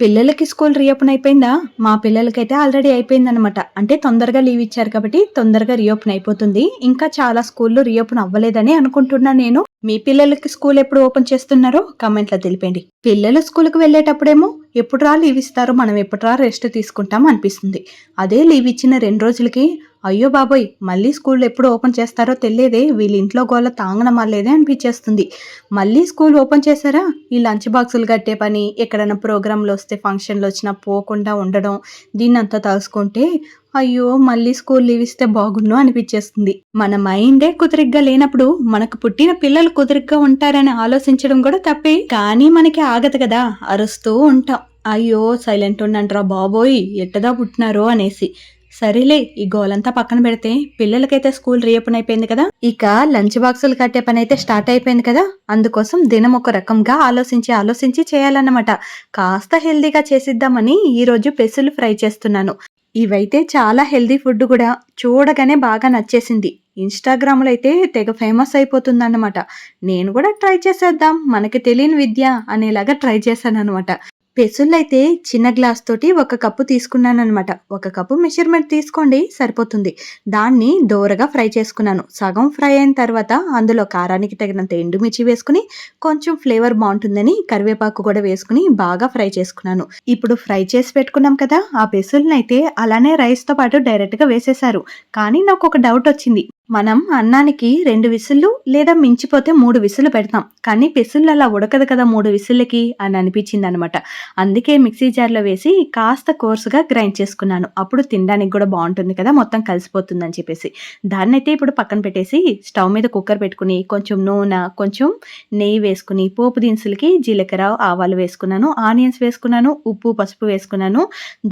పిల్లలకి school reopen అయిపోయిందా? మా పిల్లలకైతే ఆల్రెడీ అయిపోయిందనమాట అంటే తొందరగా లీవ్ ఇచ్చారు కాబట్టి తొందరగా రీఓపెన్ అయిపోతుంది. ఇంకా చాలా స్కూల్లో రీఓపెన్ అవ్వలేదని అనుకుంటున్నా నేను. మీ పిల్లలకి స్కూల్ ఎప్పుడు ఓపెన్ చేస్తున్నారో కమెంట్లో తెలిపండి. పిల్లలు స్కూల్కి వెళ్ళేటప్పుడేమో ఎప్పుడు రా లీవ్ ఇస్తారు? మనం ఎప్పుడు రా రెస్ట్ తీసుకుంటాం అనిపిస్తుంది. అదే లీవ్ ఇచ్చిన రెండు రోజులకి అయ్యో బాబోయ్ మళ్ళీ స్కూల్ ఎప్పుడు ఓపెన్ చేస్తారో తెలియదే వీళ్ళ ఇంట్లో గోల తాంగడం వల్లేదే అనిపించేస్తుంది. మళ్ళీ స్కూల్ ఓపెన్ చేశారా? ఈ లంచ్ బాక్సులు కట్టే పని ఎక్కడైనా ప్రోగ్రాంలు వస్తే ఫంక్షన్లు వచ్చినా పోకుండా ఉండడం దీన్నంతా తలుసుకుంటే అయ్యో మళ్ళీ స్కూల్ లీవ్ ఇస్తే బాగుండు అనిపించేస్తుంది. మన మైండే కుదిరిగ్గా లేనప్పుడు మనకు పుట్టిన పిల్లలు కుదిరిగ్గా ఉంటారని ఆలోచించడం కూడా తప్పే. కానీ మనకి ఆగదు కదా అరుస్తూ ఉంటాం. అయ్యో సైలెంట్ ఉండంట్రా బాబోయ్ ఎట్టదా పుట్టినారో అనేసి. సరేలే ఈ గోలంతా పక్కన పెడితే పిల్లలకైతే స్కూల్ రీఓపెన్ అయిపోయింది కదా. ఇక లంచ్ బాక్సులు కట్టే పని అయితే స్టార్ట్ అయిపోయింది కదా. అందుకోసం దినం ఒక రకంగా ఆలోచించి ఆలోచించి చేయాలన్నమాట. కాస్త హెల్దీగా చేసిద్దామని ఈరోజు పెసులు ఫ్రై చేస్తున్నాను. ఇవైతే చాలా హెల్దీ ఫుడ్ కూడా చూడగానే బాగా నచ్చేసింది. ఇన్స్టాగ్రామ్లో అయితే తెగ ఫేమస్ అయిపోతుందన్నమాట. నేను కూడా ట్రై చేసేద్దాం మనకి తెలియని విద్య అనేలాగా ట్రై చేశాను అనమాట పెసుళ్ళైతే చిన్న గ్లాస్ తోటి ఒక కప్పు తీసుకున్నాను అనమాట ఒక కప్పు మెషర్మెంట్ తీసుకోండి సరిపోతుంది. దాన్ని దోరగా ఫ్రై చేసుకున్నాను. సగం ఫ్రై అయిన తర్వాత అందులో కారానికి తగినంత ఎండుమిర్చి వేసుకుని కొంచెం ఫ్లేవర్ బాగుంటుందని కరివేపాకు కూడా వేసుకుని బాగా ఫ్రై చేసుకున్నాను. ఇప్పుడు ఫ్రై చేసి పెట్టుకున్నాం కదా ఆ పెసుల్ని అయితే అలానే రైస్తో పాటు డైరెక్ట్గా వేసేశారు. కానీ నాకు ఒక డౌట్ వచ్చింది. మనం అన్నానికి రెండు విసుల్లు లేదా మించిపోతే మూడు విసులు పెడతాం. కానీ పెసుళ్ళు అలా ఉడకదు కదా మూడు విసుళ్ళకి అని అనిపించింది అనమాట అందుకే మిక్సీ జార్లో వేసి కాస్త కోర్సుగా గ్రైండ్ చేసుకున్నాను. అప్పుడు తినడానికి కూడా బాగుంటుంది కదా మొత్తం కలిసిపోతుంది అని చెప్పేసి. దాన్ని అయితే ఇప్పుడు పక్కన పెట్టేసి స్టవ్ మీద కుక్కర్ పెట్టుకుని కొంచెం నూనె కొంచెం నెయ్యి వేసుకుని పోపు దినుసులకి జీలకర్ర ఆవాలు వేసుకున్నాను ఆనియన్స్ వేసుకున్నాను ఉప్పు పసుపు వేసుకున్నాను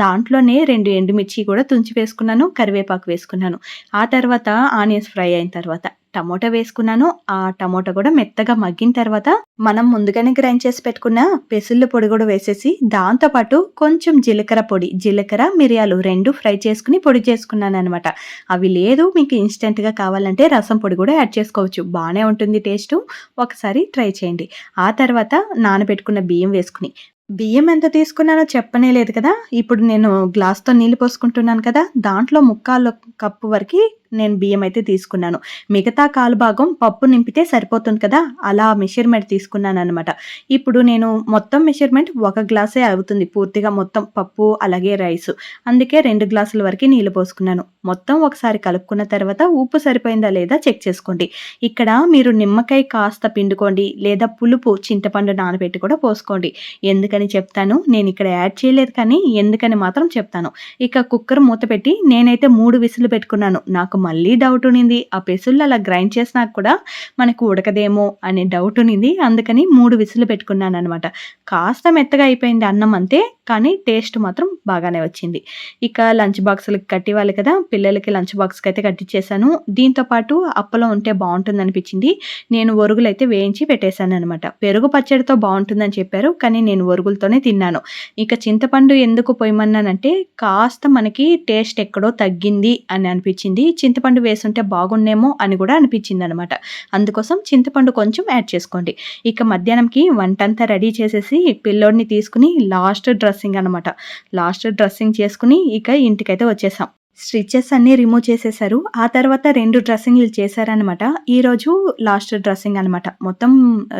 దాంట్లోనే రెండు ఎండుమిర్చి కూడా తుంచి వేసుకున్నాను కరివేపాకు వేసుకున్నాను. ఆ తర్వాత ఆనియన్స్ ఫ్రై అయిన తర్వాత టమోటా వేసుకున్నాను. ఆ టమోటా కూడా మెత్తగా మగ్గిన తర్వాత మనం ముందుగానే గ్రైండ్ చేసి పెట్టుకున్న పెసుళ్ళ పొడి కూడా వేసేసి దాంతోపాటు కొంచెం జీలకర్ర పొడి జీలకర్ర మిరియాలు రెండు ఫ్రై చేసుకుని పొడి చేసుకున్నాను అనమాట అవి లేదు మీకు ఇన్స్టెంట్గా కావాలంటే రసం పొడి కూడా యాడ్ చేసుకోవచ్చు. బాగానే ఉంటుంది టేస్ట్. ఒకసారి ట్రై చేయండి. ఆ తర్వాత నానబెట్టుకున్న బియ్యం వేసుకుని. బియ్యం ఎంత తీసుకున్నానో చెప్పనే లేదు కదా. ఇప్పుడు నేను గ్లాస్తో నీళ్ళు పోసుకుంటున్నాను కదా. దాంట్లో ముక్కాలు కప్పు వరకు నేను బియ్యం అయితే తీసుకున్నాను. మిగతా కాలు భాగం పప్పు నింపితే సరిపోతుంది కదా? అలా మెషర్మెంట్ తీసుకున్నాను అనమాట ఇప్పుడు నేను మొత్తం మెషర్మెంట్ ఒక గ్లాసే అవుతుంది. పూర్తిగా మొత్తం పప్పు అలాగే రైస్. అందుకే రెండు గ్లాసుల వరకు నీళ్ళు పోసుకున్నాను. మొత్తం ఒకసారి కలుపుకున్న తర్వాత ఉప్పు సరిపోయిందా లేదా చెక్ చేసుకోండి. ఇక్కడ మీరు నిమ్మకాయ కాస్త పిండుకోండి లేదా పులుపు చింతపండు నానబెట్టి కూడా పోసుకోండి. ఎందుకని చెప్తాను? నేను ఇక్కడ యాడ్ చేయలేదు కానీ ఎందుకని మాత్రం చెప్తాను. ఇక కుక్కర్ మూత పెట్టి నేనైతే మూడు విసులు పెట్టుకున్నాను. నాకు మళ్ళీ డౌట్ ఉనింది. ఆ పెసులు అలా గ్రైండ్ చేసినాక కూడా మనకు ఉడకదేమో అనే డౌట్ ఉనింది. అందుకని మూడు విసులు పెట్టుకున్నాను అనమాట కాస్త మెత్తగా అయిపోయింది అన్నం అంతే. కానీ టేస్ట్ మాత్రం బాగానే వచ్చింది. ఇక లంచ్ బాక్సులకి కట్టివ్వాలి కదా పిల్లలకి లంచ్ బాక్స్కి అయితే కట్టించేశాను దీంతో పాటు అప్పలం ఉంటే బాగుంటుంది అనిపించింది. నేను ఒరుగులు అయితే వేయించి పెట్టేశాను అనమాట పెరుగు పచ్చడితో బాగుంటుందని చెప్పారు కానీ నేను ఒరుగులతోనే తిన్నాను. ఇక చింతపండు ఎందుకు పోయమన్నానంటే కాస్త మనకి టేస్ట్ ఎక్కడో తగ్గింది అని అనిపించింది. చింతపండు వేసుంటే బాగుండేమో అని కూడా అనిపించింది అనమాట అందుకోసం చింతపండు కొంచెం యాడ్ చేసుకోండి. ఇక మధ్యాహ్నంకి వంట అంతా రెడీ చేసేసి పిల్లోడిని తీసుకుని లాస్ట్ డ్రెస్ డ్రెస్సింగ్ అనమాట లాస్ట్ డ్రెస్సింగ్ చేసుకుని ఇక ఇంటికైతే వచ్చేసాం. స్టిచెస్ అన్నీ రిమూవ్ చేసేసారు. ఆ తర్వాత రెండు డ్రెస్సింగ్లు చేశారనమాట ఈరోజు లాస్ట్ డ్రెస్సింగ్ అనమాట మొత్తం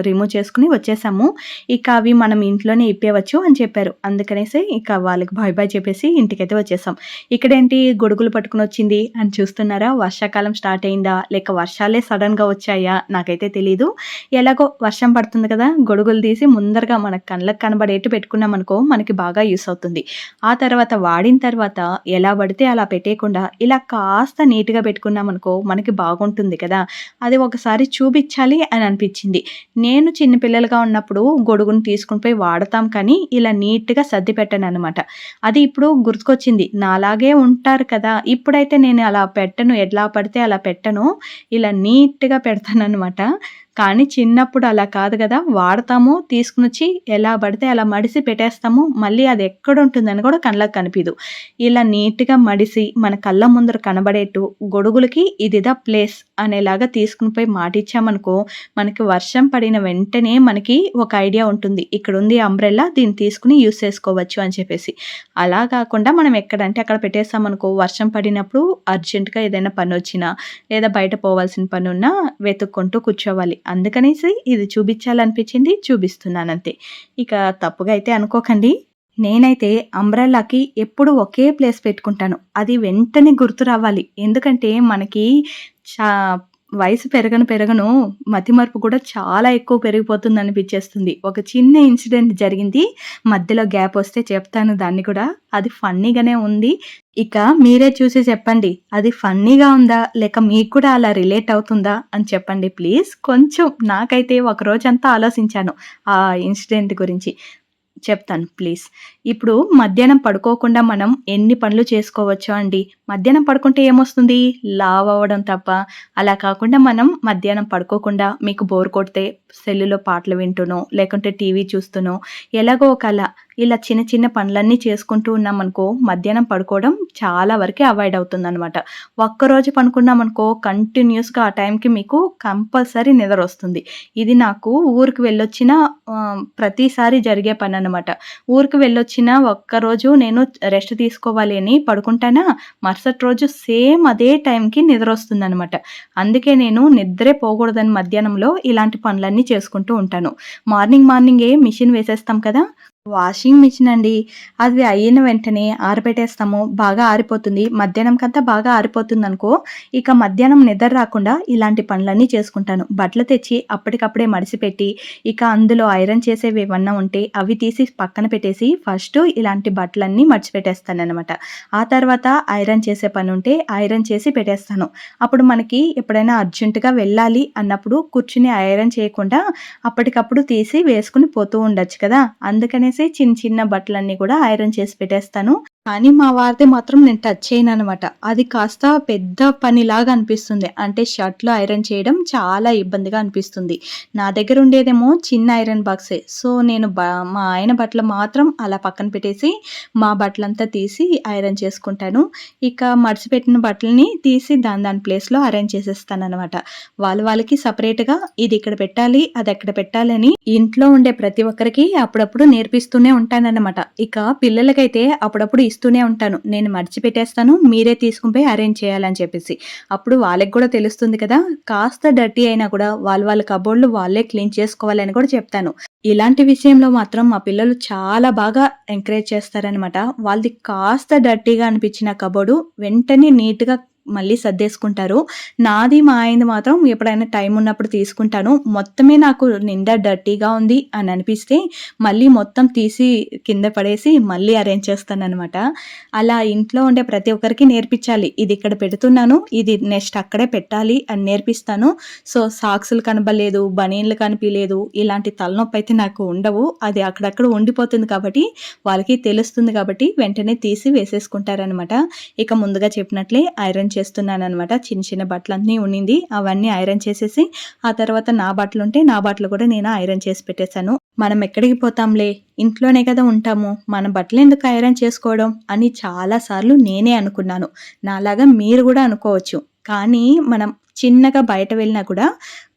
రిమూవ్ చేసుకుని వచ్చేసాము. ఇక అవి మనం ఇంట్లోనే ఇప్పేవచ్చు అని చెప్పారు. అందుకనేసి ఇక వాళ్ళకి బాయ్ బాయ్ చెప్పేసి ఇంటికైతే వచ్చేసాం. ఇక్కడేంటి గొడుగులు పట్టుకుని వచ్చింది అని చూస్తున్నారా? వర్షాకాలం స్టార్ట్ అయిందా? లేక వర్షాలే సడన్గా వచ్చాయా? నాకైతే తెలీదు. ఎలాగో వర్షం పడుతుంది కదా? గొడుగులు తీసి ముందరగా మన కళ్ళకు కనబడేట్టు పెట్టుకున్నాం అనుకో మనకి బాగా యూస్ అవుతుంది. ఆ తర్వాత వాడిన తర్వాత ఎలా పడితే అలా పెట్టేయకుండా ఇలా కాస్త నీట్గా పెట్టుకున్నాం అనుకో మనకి బాగుంటుంది కదా. అది ఒకసారి చూపించాలి అని అనిపించింది. నేను చిన్నపిల్లలుగా ఉన్నప్పుడు గొడుగును తీసుకుని పోయి వాడతాం కానీ ఇలా నీట్గా సర్ది పెట్టాను అనమాట అది ఇప్పుడు గుర్తుకొచ్చింది. నాలాగే ఉంటారు కదా. ఇప్పుడైతే నేను అలా పెట్టను. ఎట్లా పడితే అలా పెట్టను. ఇలా నీట్గా పెడతాను అనమాట కానీ చిన్నప్పుడు అలా కాదు కదా! వాడతాము, తీసుకొనొచ్చి ఎలా పడితే అలా మడిసి పెట్టేస్తాము. మళ్ళీ అది ఎక్కడుంటుందని కూడా కళ్ళకు కనిపించదు ఇలా నీట్‌గా మడిసి మన కళ్ళ ముందర కనబడేట్టు గొడుగులకి ఇదిదా ప్లేస్ అనేలాగా తీసుకుని పోయి మాటిచ్చామనుకో, మనకి వర్షం పడిన వెంటనే మనకి ఒక ఐడియా ఉంటుంది. ఇక్కడ ఉంది అంబ్రెల్లా దీన్ని తీసుకుని యూస్ చేసుకోవచ్చు అని చెప్పేసి. అలా కాకుండా మనం ఎక్కడంటే అక్కడ పెట్టేసామనుకో వర్షం పడినప్పుడు అర్జెంట్‌గా ఏదైనా పని వచ్చినా లేదా బయట పోవాల్సిన పనున్నా వెతుక్కుంటూ కూర్చోవాలి. అందుకనేసి ఇది చూపించాలనిపించింది చూపిస్తున్నానంతే. ఇక తప్పుగా అయితే అనుకోకండి. నేనైతే అంబ్రెల్లాకి ఎప్పుడు ఒకే ప్లేస్ పెట్టుకుంటాను. అది వెంటనే గుర్తు రావాలి. ఎందుకంటే మనకి చా వయసు పెరగను పెరగను మతిమరుపు కూడా చాలా ఎక్కువ పెరిగిపోతుందనిపిచ్చేస్తుంది. ఒక చిన్న ఇన్సిడెంట్ జరిగింది. మధ్యలో గ్యాప్ వస్తే చెప్తాను దాన్ని కూడా. అది ఫన్నీగానే ఉంది. ఇక మీరే చూసి చెప్పండి. అది ఫన్నీగా ఉందా? లేక మీకు కూడా అలా రిలేట్ అవుతుందా? అని చెప్పండి ప్లీజ్. కొంచెం నాకైతే ఒక రోజంతా ఆలోచించాను ఆ ఇన్సిడెంట్ గురించి. చెప్తాను ప్లీజ్. ఇప్పుడు మధ్యాహ్నం పడుకోకుండా మనం ఎన్ని పనులు చేసుకోవచ్చో అండి. మధ్యాహ్నం పడుకుంటే ఏమొస్తుంది? లావ్ అవ్వడం తప్ప. అలా కాకుండా మనం మధ్యాహ్నం పడుకోకుండా మీకు బోర్ కొడితే సెల్లులో పాటలు వింటునో లేకుంటే టీవీ చూస్తునో ఎలాగో ఒక అలా ఇలా చిన్న చిన్న పనులన్నీ చేసుకుంటూ ఉన్నామనుకో మధ్యాహ్నం పడుకోవడం చాలా వరకే అవాయిడ్ అవుతుందనమాట. ఒక్కరోజు పనుకున్నామనుకో కంటిన్యూస్‌గా ఆ టైంకి మీకు కంపల్సరీ నిద్ర వస్తుంది ఇది నాకు ఊరికి వెళ్ళొచ్చిన ప్రతిసారి జరిగే పని అనమాట ఊరికి వెళ్ళొచ్చిన ఒక్కరోజు నేను రెస్ట్ తీసుకోవాలి అని పడుకుంటానా, మరుసటి రోజు సేమ్ అదే టైంకి నిద్ర నిద్రొస్తుందనమాట. అందుకే నేను నిద్రే పోకూడదని మధ్యాహ్నంలో ఇలాంటి పనులన్నీ చేసుకుంటూ ఉంటాను. మార్నింగ్ మార్నింగే మిషన్ వేసేస్తాం కదా! వాషింగ్ మిషన్ అండి. అది అయిన వెంటనే ఆరబెట్టేస్తాము. బాగా ఆరిపోతుంది. మధ్యాహ్నంకంతా బాగా ఆరిపోతుందనుకో, ఇక మధ్యాహ్నం నిద్ర రాకుండా ఇలాంటి పనులన్నీ చేసుకుంటాను. బట్టలు తెచ్చి అప్పటికప్పుడే మడిసిపెట్టి, ఇక అందులో ఐరన్ చేసేవి ఏమన్నా ఉంటే అవి తీసి పక్కన పెట్టేసి ఫస్ట్ ఇలాంటి బట్టలన్నీ మడిచిపెట్టేస్తాననమాట. ఆ తర్వాత ఐరన్ చేసే పని ఉంటే ఐరన్ చేసి పెట్టేస్తాను. అప్పుడు మనకి ఎప్పుడైనా అర్జెంటుగా వెళ్ళాలి అన్నప్పుడు కూర్చుని ఐరన్ చేయకుండా అప్పటికప్పుడు తీసి వేసుకుని పోతూ ఉండొచ్చు కదా! అనేసి చిన్న చిన్న బట్టలన్నీ కూడా ఐరన్ చేసి పెట్టేస్తాను. కానీ మా వారిది మాత్రం నేను టచ్ చేయననమాట. అది కాస్త పెద్ద పనిలాగా అనిపిస్తుంది. అంటే షర్ట్‌లు ఐరన్ చేయడం చాలా ఇబ్బందిగా అనిపిస్తుంది. నా దగ్గర ఉండేదేమో చిన్న ఐరన్ బాక్సే. సో, నేను మా ఆయన బట్టలు మాత్రం అలా పక్కన పెట్టేసి, మా బట్టలంతా తీసి ఐరన్ చేసుకుంటాను. ఇక మడిచిపెట్టిన బట్టలని తీసి దాని దాని ప్లేస్‌లో అరేంజ్ చేసేస్తాననమాట. వాళ్ళ వాళ్ళకి సపరేట్గా ఇది ఇక్కడ పెట్టాలి, అది అక్కడ పెట్టాలి అని ఇంట్లో ఉండే ప్రతి ఒక్కరికి అప్పుడప్పుడు నేర్పిస్తూనే ఉంటానన్నమాట ఇక పిల్లలకైతే అప్పుడప్పుడు ఇస్తూనే ఉంటాను. నేను మర్చిపెట్టేస్తాను మీరే తీసుకొని అరేంజ్ చేయాలని చెప్పేసి. అప్పుడు వాళ్ళకి కూడా తెలుస్తుంది కదా! కాస్త డర్టీ అయినా కూడా వాళ్ళ వాళ్ళ కబోర్డ్‌లు వాళ్ళే క్లీన్ చేసుకోవాలని కూడా చెప్తాను. ఇలాంటి విషయంలో మాత్రం మా పిల్లలు చాలా బాగా ఎంకరేజ్ చేస్తారనమాట. వాళ్ళది కాస్త డర్టీగా అనిపించిన కబోర్డు వెంటనే నీట్‌గా మళ్ళీ సర్దేసుకుంటారు. నాది, మా ఆయనది మాత్రం ఎప్పుడైనా టైం ఉన్నప్పుడు తీసుకుంటాను. మొత్తమే నాకు నిండా డర్టీగా ఉంది అని అనిపిస్తే మళ్ళీ మొత్తం తీసి కింద పడేసి మళ్ళీ అరేంజ్ చేస్తానమాట అలా ఇంట్లో ఉండే ప్రతి ఒక్కరికి నేర్పించాలి. ఇది ఇక్కడ పెడుతున్నాను. ఇది నెక్స్ట్ అక్కడే పెట్టాలి అని నేర్పిస్తాను. సో, సాక్సులు కనబడలేదు, బనీన్లు కనిపించలేదు ఇలాంటి తలనొప్పి అయితే నాకు ఉండవు. అది అక్కడక్కడ ఉండిపోతుంది కాబట్టి వాళ్ళకి తెలుస్తుంది కాబట్టి వెంటనే తీసి వేసేసుకుంటారనమాట. ఇక ముందుగా చెప్పినట్లే ఐరన్ చేస్తున్నాననమాట. చిన్న చిన్న బట్టలన్నీ ఉన్నింది. అవన్నీ ఐరన్ చేసేసి, ఆ తర్వాత నా బట్టలుంటే నా బట్టలు కూడా నేను ఐరన్ చేసి పెట్టేసాను. మనం ఎక్కడికి పోతాంలే ఇంట్లోనే కదా ఉంటాము. మన బట్టలు ఎందుకు ఐరన్ చేసుకోవడం అని చాలా సార్లు నేనే అనుకున్నాను. నాలాగా మీరు కూడా అనుకోవచ్చు. కానీ మనం చిన్నగా బయట వెళ్ళినా కూడా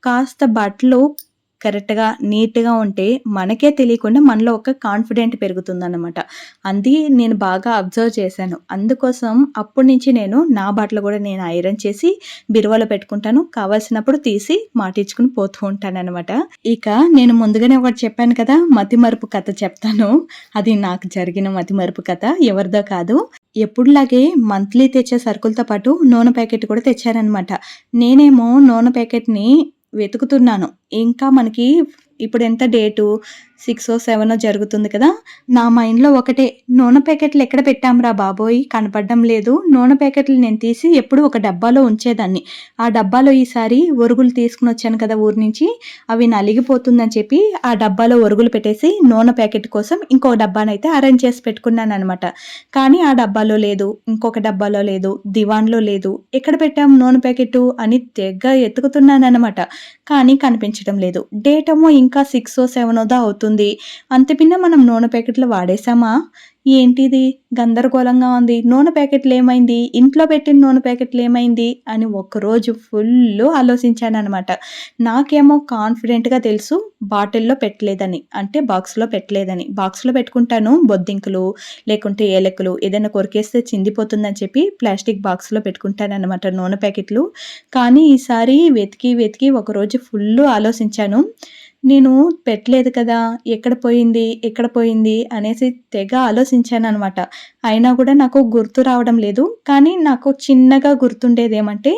కాస్త బట్టలు కరెక్ట్‌గా, నీట్‌గా ఉంటే మనకే తెలియకుండా మనలో ఒక కాన్ఫిడెంట్ పెరుగుతుందనమాట. అది నేను బాగా అబ్జర్వ్ చేశాను. అందుకోసం అప్పటి నుంచి నేను నా బట్టలు కూడా నేను ఐరన్ చేసి బిరువలో పెట్టుకుంటాను. కావాల్సినప్పుడు తీసి మాటించుకుని పోతూ ఉంటాను అనమాట ఇక నేను ముందుగానే ఒకటి చెప్పాను కదా! మతిమరుపు కథ చెప్తాను. అది నాకు జరిగిన మతిమరుపు కథ. ఎవరిదో కాదు. ఎప్పుడులాగే మంత్లీ తెచ్చే సరుకులతో పాటు నూనె ప్యాకెట్ కూడా తెచ్చారనమాట. నేనేమో నూనె ప్యాకెట్‌ని వెతుకుతున్నాను. ఇంకా మనకి ఇప్పుడు ఎంత డేటు సిక్స్ ఓ సెవెనో జరుగుతుంది కదా? నా మైండ్లో ఒకటే నూనె ప్యాకెట్లు ఎక్కడ పెట్టాంరా బాబోయ్? కనపడడం లేదు. నూనె ప్యాకెట్లు నేను తీసి ఎప్పుడు ఒక డబ్బాలో ఉంచేదాన్ని. ఆ డబ్బాలో ఈసారి ఒరుగులు తీసుకుని వచ్చాను కదా ఊరి నుంచి. అవి నలిగిపోతుందని చెప్పి ఆ డబ్బాలో ఒరుగులు పెట్టేసి నూనె ప్యాకెట్ కోసం ఇంకో డబ్బానైతే అరేంజ్ చేసి పెట్టుకున్నాను అనమాట కానీ ఆ డబ్బాలో లేదు ఇంకొక డబ్బాలో లేదు దివాన్లో లేదు. ఎక్కడ పెట్టాం నూనె ప్యాకెట్ అని తెగ ఎత్తుకుతున్నాను అనమాట కానీ కనిపించడం లేదు. డేట్ ఏమో ఇంకా సిక్స్ ఓ సెవెనోదా అవుతుంది. అంత అంతపిన్న మనం నూనె ప్యాకెట్లు వాడేసామా ఏంటిది? గందరగోళంగా ఉంది. నూనె ప్యాకెట్లు ఏమైంది? ఇంట్లో పెట్టిన నూనె ప్యాకెట్లు ఏమైంది? అని ఒకరోజు ఫుల్ ఆలోచించాను అనమాట నాకేమో కాన్ఫిడెంట్గా తెలుసు బాటిల్లో పెట్టలేదని. అంటే బాక్స్లో పెట్టలేదని. బాక్స్లో పెట్టుకుంటాను బొద్దింకులు లేకుంటే ఏలకులు ఏదైనా కొరికేస్తే చిందిపోతుందని చెప్పి ప్లాస్టిక్ బాక్స్లో పెట్టుకుంటాను అనమాట నూనె ప్యాకెట్లు. కానీ ఈసారి వెతికి వెతికి ఒకరోజు ఫుల్ ఆలోచించాను. నేను పెట్టలేదు కదా ఎక్కడ పోయింది ఎక్కడ పోయింది అనేసి తెగ ఆలోచించాను అనమాట అయినా కూడా నాకు గుర్తు రావడం లేదు. కానీ నాకు చిన్నగా గుర్తుండేది ఏమంటే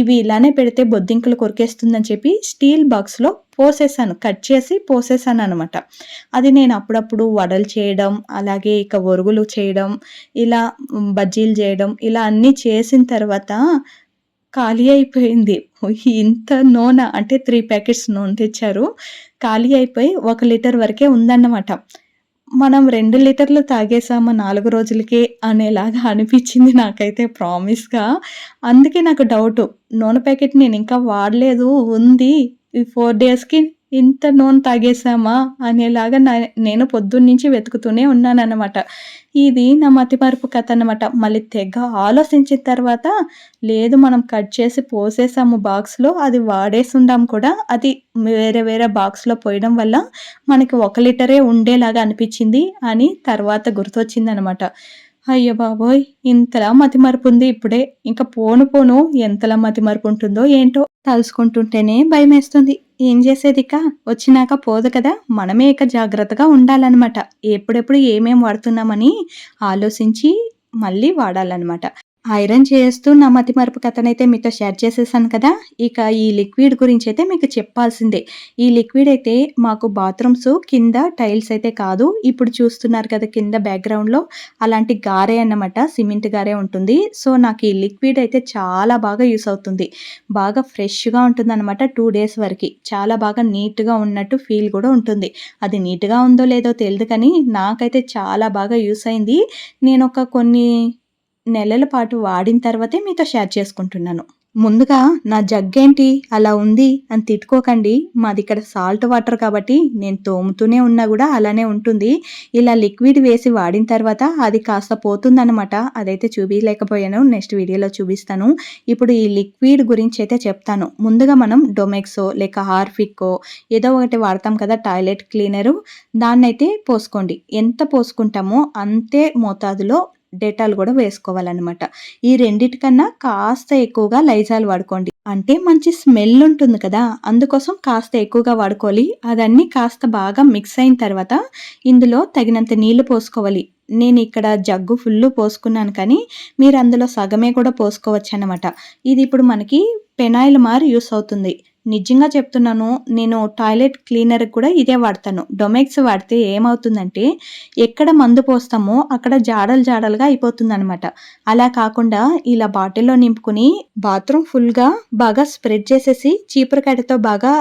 ఇవి ఇలానే పెడితే బొద్దింకలు కొరికేస్తుందని చెప్పి స్టీల్ బాక్స్లో పోసేసాను కట్ చేసి పోసేసాను అనమాట అది నేను అప్పుడప్పుడు వడలు చేయడం అలాగే ఇక ఒరుగులు చేయడం ఇలా బజ్జీలు చేయడం ఇలా అన్నీ చేసిన తర్వాత ఖాళీ అయిపోయింది. ఇంత నూనె అంటే త్రీ ప్యాకెట్స్ నూనె తెచ్చారు. ఖాళీ అయిపోయి ఒక లీటర్ వరకే ఉందన్నమాట. మనం రెండు లీటర్లు తాగేసాము నాలుగు రోజులకే అనేలాగా అనిపించింది నాకైతే ప్రామిస్గా అందుకే నాకు డౌట్ నూనె ప్యాకెట్ నేను ఇంకా వాడలేదు. ఉంది. ఈ ఫోర్ డేస్కి ఇంత నూనె తాగేసామా అనేలాగా నా నేను పొద్దున్నుంచి వెతుకుతూనే ఉన్నానన్నమాట. ఇది నా మతిమరుపు కథ అనమాట మళ్ళీ తెగ ఆలోచించిన తర్వాత లేదు మనం కట్ చేసి పోసేసాము బాక్స్లో అది వాడేసుండాం కూడా. అది వేరే వేరే బాక్స్లో పోయడం వల్ల మనకి ఒక లీటరే ఉండేలాగా అనిపించింది అని తర్వాత గుర్తొచ్చింది అనమాట అయ్యో బాబోయ్! ఇంతలా మతిమరుపు ఉంది ఇప్పుడే. ఇంకా పోను పోను ఎంతలా మతిమరుపు ఉంటుందో ఏంటో తలుసుకుంటుంటేనే భయమేస్తుంది. ఏం చేసేదిక? వచ్చినాక పోదు కదా మనమే ఇక జాగ్రత్తగా ఉండాలన్నమాట. ఎప్పుడెప్పుడు ఏమేం వాడుతున్నామని ఆలోచించి మళ్ళీ వాడాలన్నమాట. ఐరన్ చేస్తూ నా మతి మరపు కథనైతే మీతో షేర్ చేసేసాను కదా. ఇక ఈ లిక్విడ్ గురించి అయితే మీకు చెప్పాల్సిందే. ఈ లిక్విడ్ అయితే మాకు బాత్రూమ్స్ కింద టైల్స్ అయితే కాదు. ఇప్పుడు చూస్తున్నారు కదా కింద బ్యాక్గ్రౌండ్లో అలాంటి గారే అన్నమాట సిమెంట్ గారే ఉంటుంది. సో నాకు ఈ లిక్విడ్ అయితే చాలా బాగా యూస్ అవుతుంది. బాగా ఫ్రెష్గా ఉంటుంది అనమాట టూ డేస్ వరకు. చాలా బాగా నీట్గా ఉన్నట్టు ఫీల్ కూడా ఉంటుంది. అది నీట్గా ఉందో లేదో తెలియదు కానీ నాకైతే చాలా బాగా యూస్ అయింది. నేను ఒక కొన్ని నెలల పాటు వాడిన తర్వాతే మీతో షేర్ చేసుకుంటున్నాను. ముందుగా నా జగ్గేంటి? అలా ఉంది అని తిట్టుకోకండి. మాది ఇక్కడ సాల్ట్ వాటర్ కాబట్టి నేను తోముతూనే ఉన్నా కూడా అలానే ఉంటుంది. ఇలా లిక్విడ్ వేసి వాడిన తర్వాత అది కాస్త పోతుందనమాట అదైతే చూపించలేకపోయాను నెక్స్ట్ వీడియోలో చూపిస్తాను. ఇప్పుడు ఈ లిక్విడ్ గురించి అయితే చెప్తాను. ముందుగా మనం డొమెక్సో లేక హార్ఫిక్కో ఏదో ఒకటి వాడతాం కదా టాయిలెట్ క్లీనరు. దాన్నైతే పోసుకోండి. ఎంత పోసుకుంటామో అంతే మోతాదులో డెటాల్ కూడా వేసుకోవాలన్నమాట. ఈ రెండిటికన్నా కాస్త ఎక్కువగా లైజాల్ వాడుకోండి. అంటే మంచి స్మెల్ ఉంటుంది కదా అందుకోసం కాస్త ఎక్కువగా వాడుకోవాలి. అదన్నీ కాస్త బాగా మిక్స్ అయిన తర్వాత ఇందులో తగినంత నీళ్ళు పోసుకోవాలి. నేను ఇక్కడ జగ్గు ఫుల్ పోసుకున్నాను కానీ మీరు అందులో సగమే కూడా పోసుకోవచ్చు అనమాట ఇది ఇప్పుడు మనకి పెనాయిల్ మార్ యూస్ అవుతుంది. నిజంగా చెప్తున్నాను నేను టాయిలెట్ క్లీనర్ కూడా ఇదే వాడతాను. డొమెక్స్ వాడితే ఏమవుతుందంటే ఎక్కడ మందు పోస్తామో అక్కడ జాడలు జాడలుగా అయిపోతుందనమాట అలా కాకుండా ఇలా బాటిల్లో నింపుకుని బాత్రూమ్ ఫుల్గా బాగా స్ప్రెడ్ చేసేసి చీపురు కడతో బాగా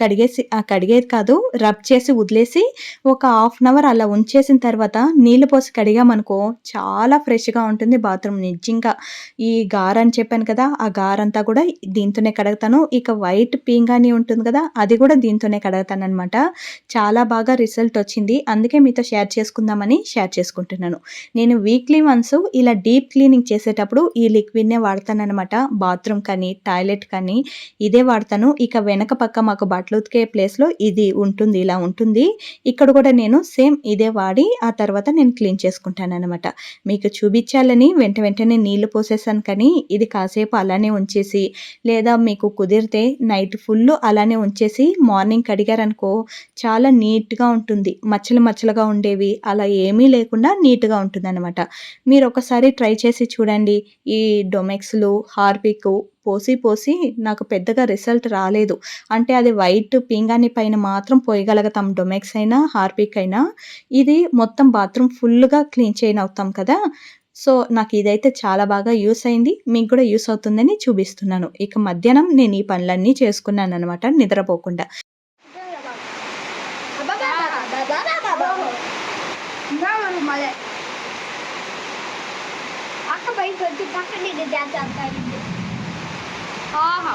కడిగేసి కడిగేది కాదు రబ్ చేసి వదిలేసి ఒక హాఫ్ అన్ అవర్ అలా ఉంచేసిన తర్వాత నీళ్ళు పోసి కడిగామనుకో చాలా ఫ్రెష్గా ఉంటుంది బాత్రూమ్ నిజంగా. ఈ గార్ అని చెప్పాను కదా ఆ గార్ అంతా కూడా దీంతోనే కడుగుతాను. ఇక వైట్ పీంగాని ఉంటుంది కదా అది కూడా దీంతోనే కడగతాననమాట చాలా బాగా రిజల్ట్ వచ్చింది. అందుకే మీతో షేర్ చేసుకుందామని షేర్ చేసుకుంటున్నాను. నేను వీక్లీ వన్స్ ఇలా డీప్ క్లీనింగ్ చేసేటప్పుడు ఈ లిక్విడ్నే వాడతానమాట బాత్రూమ్ కానీ టాయిలెట్ కానీ ఇదే వాడతాను. ఇక వెనక పక్క మాకు బట్టలు ఉతికే ప్లేస్లో ఇది ఉంటుంది ఇలా ఉంటుంది. ఇక్కడ కూడా నేను సేమ్ ఇదే వాడి ఆ తర్వాత నేను క్లీన్ చేసుకుంటాను అనమాట మీకు చూపించాలని వెంట వెంటనే నీళ్ళు పోసేసాను కానీ ఇది కాసేపు అలానే ఉంచేసి లేదా మీకు కుదిరితే నైట్ నైట్ ఫుల్ అలానే ఉంచేసి మార్నింగ్ కడిగారనుకో చాలా నీట్గా ఉంటుంది. మచ్చలు మచ్చలుగా ఉండేవి. అలా ఏమీ లేకుండా నీట్గా ఉంటుంది అనమాట మీరు ఒకసారి ట్రై చేసి చూడండి. ఈ డొమెక్స్లు హార్పిక్ పోసి పోసి నాకు పెద్దగా రిజల్ట్ రాలేదు. అంటే అది వైట్ పింగాణి పైన మాత్రం పోయగలుగుతాం. డొమెక్స్ అయినా హార్పిక్ అయినా. ఇది మొత్తం బాత్రూమ్ ఫుల్గా క్లీన్ చేయన్ అవుతాం కదా. సో నాకు ఇదైతే చాలా బాగా యూస్ అయింది. మీకు కూడా యూస్ అవుతుందని చూపిస్తున్నాను. ఇక మధ్యాహ్నం నేను ఈ పనులన్నీ చేసుకున్నాను అనమాట నిద్రపోకుండా. అక్క బయట వచ్చి పక్కన ఆహా.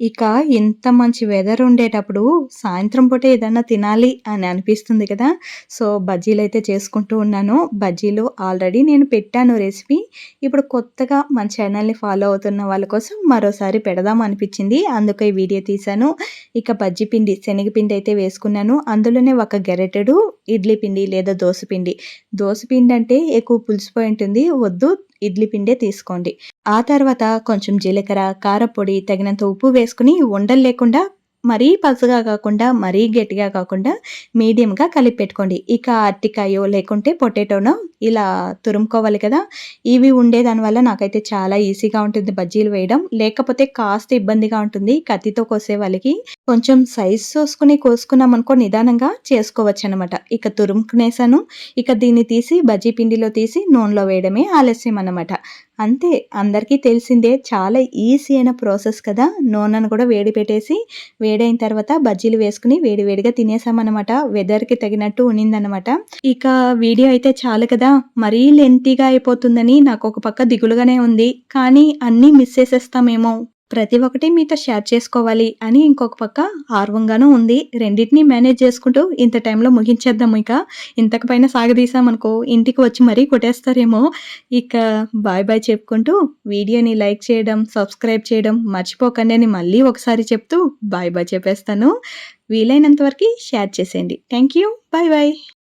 ఇక ఇంత మంచి వెదర్ ఉండేటప్పుడు సాయంత్రం పూట ఏదన్నా తినాలి అని అనిపిస్తుంది కదా. సో బజ్జీలు అయితే చేసుకుంటూ ఉన్నాను. బజ్జీలు ఆల్రెడీ నేను పెట్టాను రెసిపీ ఇప్పుడు కొత్తగా మన ఛానల్ని ఫాలో అవుతున్న వాళ్ళ కోసం మరోసారి పెడదాం అనిపించింది. అందుకే ఈ వీడియో తీశాను. ఇక బజ్జీ పిండి శనగపిండి అయితే వేసుకున్నాను. అందులోనే ఒక గెరెటెడు ఇడ్లీ పిండి లేదా దోశ పిండి. దోశ పిండి అంటే ఎక్కువ పులిసిపోయి ఉంటుంది. వద్దు ఇడ్లీ పిండే తీసుకోండి. ఆ తర్వాత కొంచెం జీలకర్ర కారపొడి తగినంత ఉప్పు వేసుకుని ఉండలు లేకుండా మరీ పసుగా కాకుండా మరీ గట్టిగా కాకుండా మీడియంగా కలిపి పెట్టుకోండి. ఇక అరటికాయో లేకుంటే పొటాటోనో ఇలా తురుముకోవాలి కదా. ఇవి ఉండే దానివల్ల నాకైతే చాలా ఈజీగా ఉంటుంది బజ్జీలు వేయడం. లేకపోతే కాస్త ఇబ్బందిగా ఉంటుంది కత్తితో కోసే వాళ్ళకి. కొంచెం సైజ్ చూసుకుని కోసుకున్నాం అనుకో నిదానంగా చేసుకోవచ్చు అనమాట ఇక తురుముకునేసాను. ఇక దీన్ని తీసి బజ్జీ పిండిలో తీసి నూనెలో వేయడమే ఆలస్యం అనమాట అంతే అందరికీ తెలిసిందే చాలా ఈజీ అయిన ప్రాసెస్ కదా. నూనెను కూడా వేడి పెట్టేసి వేడైన తర్వాత బజ్జీలు వేసుకుని వేడి వేడిగా తినేసామన్నమాట. వెదర్కి తగినట్టు ఉన్నిందనమాట ఇక వీడియో అయితే చాలు కదా. మరీ లెంతీగా అయిపోతుందని నాకు ఒక పక్క దిగులుగానే ఉంది. కానీ అన్నీ మిస్ చేసేస్తామేమో. ప్రతి ఒక్కటి మీతో షేర్ చేసుకోవాలి అని ఇంకొక పక్క ఆర్వంగానూ ఉంది. రెండింటిని మేనేజ్ చేసుకుంటూ ఇంత టైంలో ముగించేద్దాం ఇక. ఇంతకు పైన సాగదీసామనుకో ఇంటికి వచ్చి మరీ కొట్టేస్తారేమో. ఇక బాయ్ బాయ్ చెప్పుకుంటూ వీడియోని లైక్ చేయడం సబ్స్క్రైబ్ చేయడం మర్చిపోకండి అని మళ్ళీ ఒకసారి చెప్తూ బాయ్ బాయ్ చెప్పేస్తాను. వీలైనంత వరకు షేర్ చేసేయండి. Thank you. Bye bye.